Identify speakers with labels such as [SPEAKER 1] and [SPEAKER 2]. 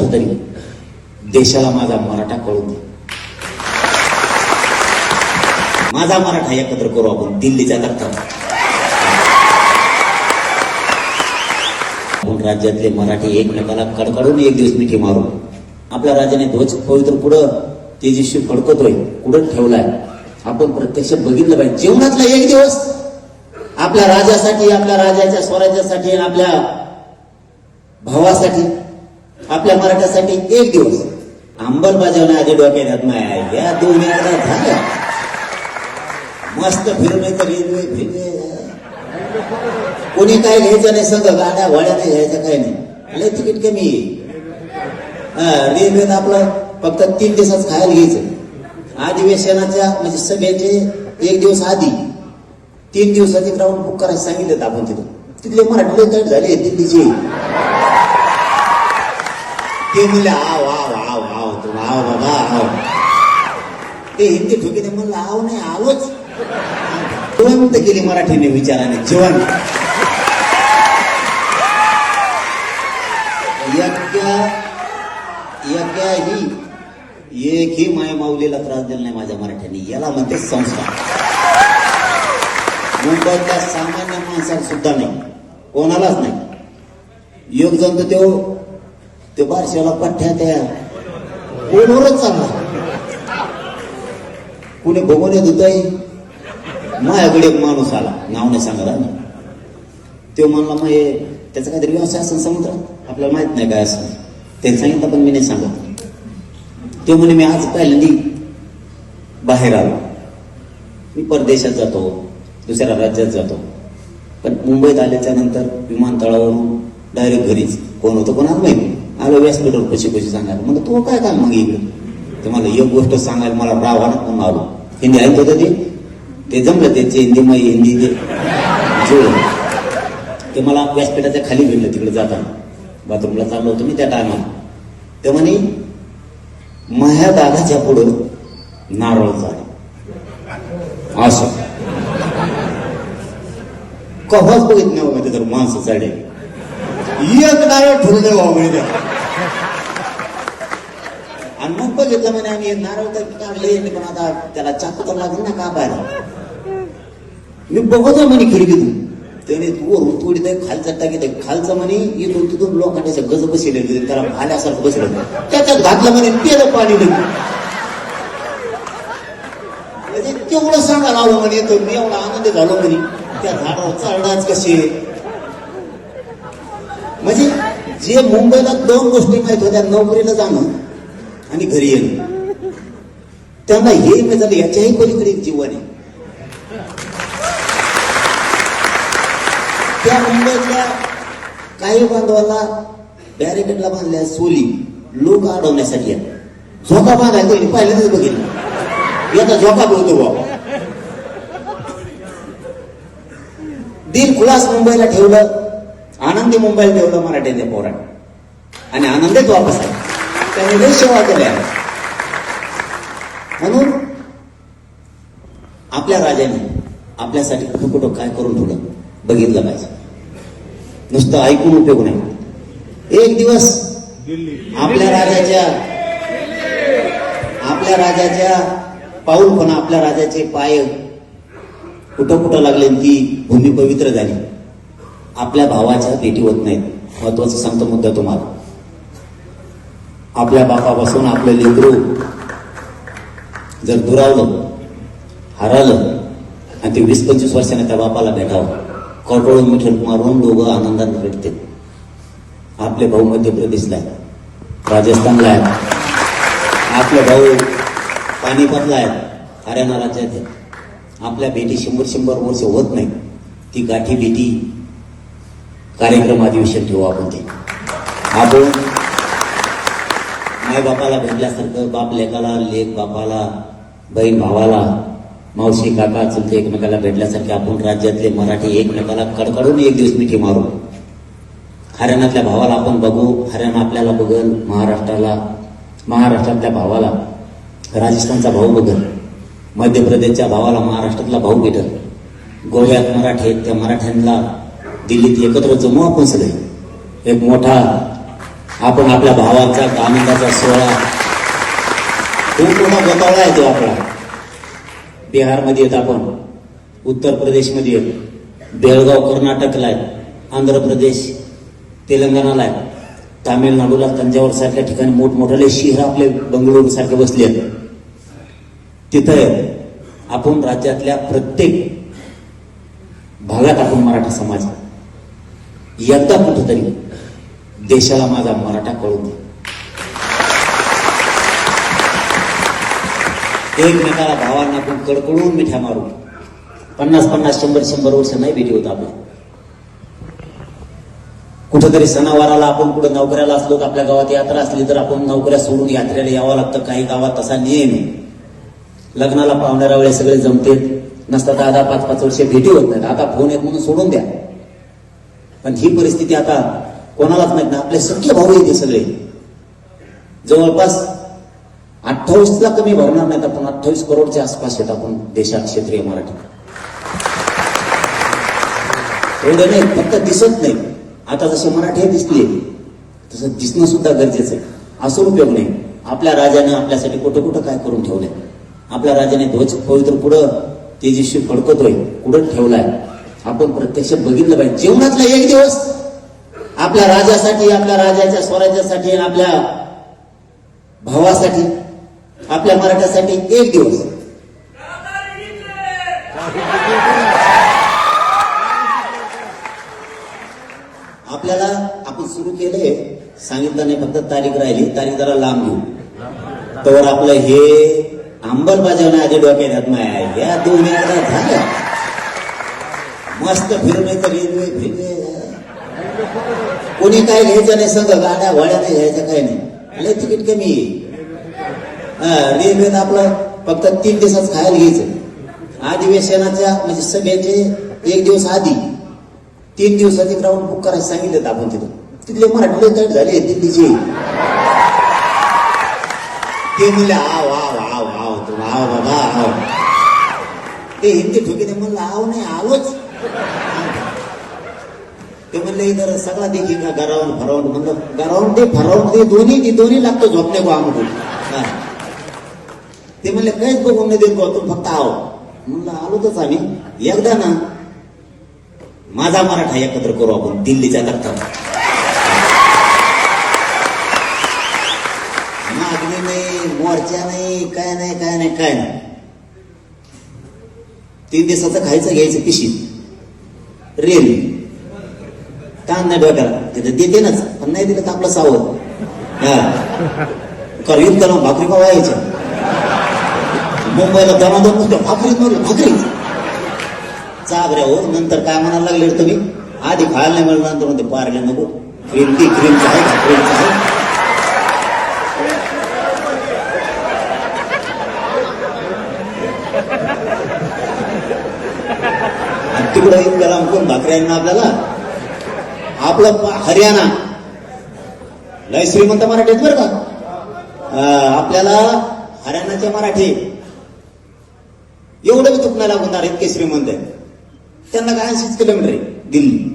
[SPEAKER 1] कुठेतरी देशाला माझा मराठा कळून दे. माझा मराठा एकत्र करू आपण दिल्लीच्या दत्तात आपण राज्यातले मराठी एकमेकाला कडकडून एक दिवस मिठी मारू आपल्या राजाने ध्वज पवित्र पुढं तेजस्वी फडकतोय कुठं ठेवलाय. आपण प्रत्यक्ष बघितलं पाहिजे. जीवनातला एक दिवस आपल्या राजासाठी आपल्या राजाच्या स्वराज्यासाठी आपल्या भावासाठी आपल्या मराठ्यासाठी एक दिवस. अंमलबजावण्या आधी डोक्यात नाही या दोन वेळा झाल्या मस्त फिरून तर रेल्वे फिरले. कोणी काय घ्यायचं नाही सगळं गाड्या घोड्या नाही घ्यायचं काय नाही. लय तिकीट कमी आहे. आपलं फक्त तीन दिवसात खायला घ्यायचं. अधिवेशनाच्या म्हणजे सभेचे एक दिवस आधी तीन दिवसाचे ग्राउंड बुक करायला सांगितलं आपण तिथं. तिथले मराठी लय झाले दिल्लीचे. ते म्हणले आव आव आव आव तू आव बाबा आव ते हिंदी ठोकीने म्हणलं आव नाही आवच जिवंत केली मराठीने विचाराने जिवंत ही एक एकही माय माऊलीला त्रास दिला नाही माझ्या मराठ्याने याला म्हणते संस्कार मुंबईतल्या सामान्य माणसाला सुद्धा नाही कोणालाच नाही योग जंत तो ते बारशाला पठ्ठ्या त्या फोनवरच चालला. कुणी बघून येत माझ्याकडे एक माणूस आला. नाव नाही सांगला तो म्हणला मग हे त्याचा काहीतरी व्यवसाय असेल समुद्रात? आपल्याला माहीत नाही काय असं त्यांनी सांगितलं पण मी नाही सांगत. तो म्हणे मी आज पहिल्यांदी बाहेर आलो. मी परदेशात जातो दुसऱ्या राज्यात जातो. पण मुंबईत आल्याच्यानंतर विमानतळावरून डायरेक्ट घरीच. कोण होतं कोणाला माहिती आलो व्यासपीठावर कशी कशी सांगायला. म्हणलं तो काय काय मग इकडे? ते मला एक गोष्ट सांगायला मला रावाना म्हणून आलो हिंदी ऐकत होतं ते? ते जमलं त्याचे हिंदी मग हिंदी ते ते मला व्यासपीठाच्या खाली भेटलं तिकडे जाताना. बाथरूमला चाललो होतो मी त्या टायमाला. ते म्हणे माझ्या दादाच्या पुढं नारळ झालं असं. कव्हाच बघित नाही बाबा तर माणसं चाडे एक नारळ ठरू नाही बाबा त्या. आणि मग बघितलं म्हणे आम्ही नारळ तर काढले पण आता त्याला चाकू तर लागेल ना का बाहेर मी बघतो म्हणे खिडकीतून त्याने वरून थोडी तर खालचा टाकीत खालचं म्हणे इथून तिथून लोकांच्या गज बसले त्याला भाल्यासारखं बसलं त्याच्यात घातलं म्हणे पेलं पाणी नाही म्हणजे तेवढं सांगा आलो म्हणे तो मी एवढा आनंद झालो म्हणे त्या झाडावर चढणाच कसे म्हणजे जे मुंबईला दोन गोष्टी माहीत होत्या नोकरीला जाणं आणि घरी येणं. त्यांना हे मी झालं याच्याही पलीकडे जीवन आहे. त्या मुंबईतल्या काही बांधवाला बॅरिकेडला बांधल्या सोली लोक अडवण्यासाठी झोका बांधायचा कोणी पहिल्यांदाच बघितलं. याचा झोका बोलतो बाबा दिल खुलास मुंबईला ठेवलं. आनंदी मुंबईला तेवढं मराठी ते पोरा आणि आनंदीत वापस आहे त्यांनी लय सेवा केल्या म्हणून आपल्या राजाने आपल्यासाठी कुठं कुठं काय करून ठेवलं बघितलं पाहिजे नुसतं ऐकून उपयोग नाही एक दिवस आपल्या राजाच्या आपल्या राजाच्या पाऊल पण आपल्या राजाचे पाय कुठं कुठं लागले ती भूमी पवित्र झाली आपल्या भावाच्या भेटी होत नाहीत. महत्त्वाचा सांगतो मुद्दा तुम्हाला. आपल्या बापापासून आपलं लेकरू जर दुरावलं हरवलं आणि ते वीस पंचवीस वर्षाने त्या बापाला भेटावं कटोळून मिठल मारून दोघं आनंदाने भेटते आपले भाऊ मध्य प्रदेशला आहेत. राजस्थानला आहेत. आपले भाऊ पानिपतला आहेत. हरियाणा राज्यात आहेत. आपल्या भेटी शंभर शंभर वर्ष होत नाही ती गाठी भेटी कार्यक्रम अधिवेशन ठेवू आपण ते. आपण माय बापाला भेटल्यासारखं बाप लेकाला लेख बापाला बहीण भावाला मावशी काका चुलते एकमेकाला भेटल्यासारखे आपण राज्यातले मराठी एकमेकाला कडकडून एक दिवस मिठी मारू. हरियाणातल्या भावाला आपण बघू हरियाणा आपल्याला बघल महाराष्ट्राला महाराष्ट्रातल्या भावाला राजस्थानचा भाऊ बघल मध्य प्रदेशच्या भावाला महाराष्ट्रातला भाऊ भेटल. गोव्यात मराठी आहेत त्या मराठ्यांना दिल्लीत एकत्र जमू आपण सगळे. एक मोठा आपण आपल्या भावाचा आनंदाचा सोहळा. खूप मोठा गोतावळा आहे तो आपला. बिहारमध्ये येत आपण. उत्तर प्रदेशमध्ये येत. बेळगाव कर्नाटकला आहे. आंध्र प्रदेश तेलंगणाला आहे. तामिळनाडूला तंजावर सारख्या ठिकाणी मोठमोठाले शहर आपले बंगळुरू सारखे बसले आहेत. तिथं आपण राज्यातल्या प्रत्येक भागात आपण मराठा समाज यंदा एकदा कुठंतरी देशाला माझा मराठा कळून दे. एकमेकाला भावांना आपण कडकडून मिठ्या मारू पन्नास पन्नास शंभर शंभर वर्ष नाही भेटी होत आपल्या. कुठंतरी सणावाराला आपण कुठं नोकऱ्याला असलो तर आपल्या गावात यात्रा असली तर आपण नोकऱ्या सोडून यात्रेला यावं लागतं. काही गावात तसा नियम आहे. लग्नाला पाहुणाऱ्या वेळेस सगळे जमतेत. नसतात आता पाच पाच वर्ष भेटी होत नाहीत. आता फोन येत म्हणून सोडून द्या. पण ही परिस्थिती आता कोणालाच माहीत नाही. आपले सख्य भाऊ येते सगळे. जवळपास अठ्ठावीसला कमी भरणार नाहीत आपण अठ्ठावीस करोडच्या आसपास येत आपण देशात क्षेत्रीय मराठी. एवढं नाही फक्त दिसत नाही. आता जसे मराठी दिसले तसं दिसणं सुद्धा गरजेचं आहे. असं उपयोग नाही. आपल्या राजाने आपल्यासाठी कुठं कुठं काय करून ठेवलंय? आपल्या राजाने ध्वज पवित्र पुढं तेजस्वी फडकतोय कुठं ठेवलाय. आपण प्रत्यक्ष बघितलं पाहिजे. जीवनातला एक दिवस आपल्या राजासाठी आपल्या राजाच्या स्वराज्यासाठी आपल्या भावासाठी आपल्या मराठ्यासाठी एक दिवस. आपल्याला आपण सुरू केलंय. सांगितलं नाही फक्त तारीख राहिली. तारीख जरा लांब घेऊ. तर आपलं हे अंमलबजावणी आधी डोक्यात येत या दोन झाल्या. मस्त फिरणे तर रेल्वे फिरवे कोणी काय घ्यायचं नाही सगळं गाड्या वाड्या नाही घ्यायचं काय नाही. लय तिकीट कमी आहे. रेल्वेनं आपलं फक्त तीन दिवसात खायला घ्यायचं. अधिवेशनाच्या म्हणजे सभेचे एक दिवस आधी तीन दिवसाची ग्राउंड बुक करायला सांगितलं आपण तिथं. तिथले मराठी लय टाईट झाले दिल्लीचे. ते म्हणले आव आव आव आव तू आव बाबा आव ते हिंदी ठोकीने म्हणलं आव नाही आलोच ते म्हणले इधर सगळा देखी का गरावून फरावून म्हणलं गरावून ते फरावून ते दोन्ही ते दोन्ही लागतो झोपणे गो आमकून ते म्हणले काहीच बघून नाही देत गो तू फक्त आहो म्हणलं आलो तर आम्ही एकदा ना माझा मराठा एकत्र करू आपण दिल्लीच्या करता मागणी नाही मोर्चा नाही काय नाही काय नाही काय नाही. तीन दिवसाचं खायचं घ्यायचं पिशीत रेल ताण नाही डोक्याला तिथे देते नाच पण नाही दिलं तर आपलं सावध. हा. कारण युद्ध भाकरी पाव यायच्या. मुंबईला दमादम म्हणतो भाकरी मारली भाकरी चाबऱ्या हो नंतर काय म्हणायला लागले तुम्ही? आधी खायला नाही मिळणार नंतर म्हणते पारले नको. क्रीम ती क्रीमचं आहे का क्रीमचं आहे तिकडं येऊन गेला कोण भाकऱ्यांना आपल्याला आपलं हरियाणा. लय श्रीमंत मराठी बरं का? आपल्याला हरियाणाचे मराठी एवढं बी तुकना लागून इतके श्रीमंत आहे त्यांना काय ऐंशीच किलोमीटर आहे? दिल्ली.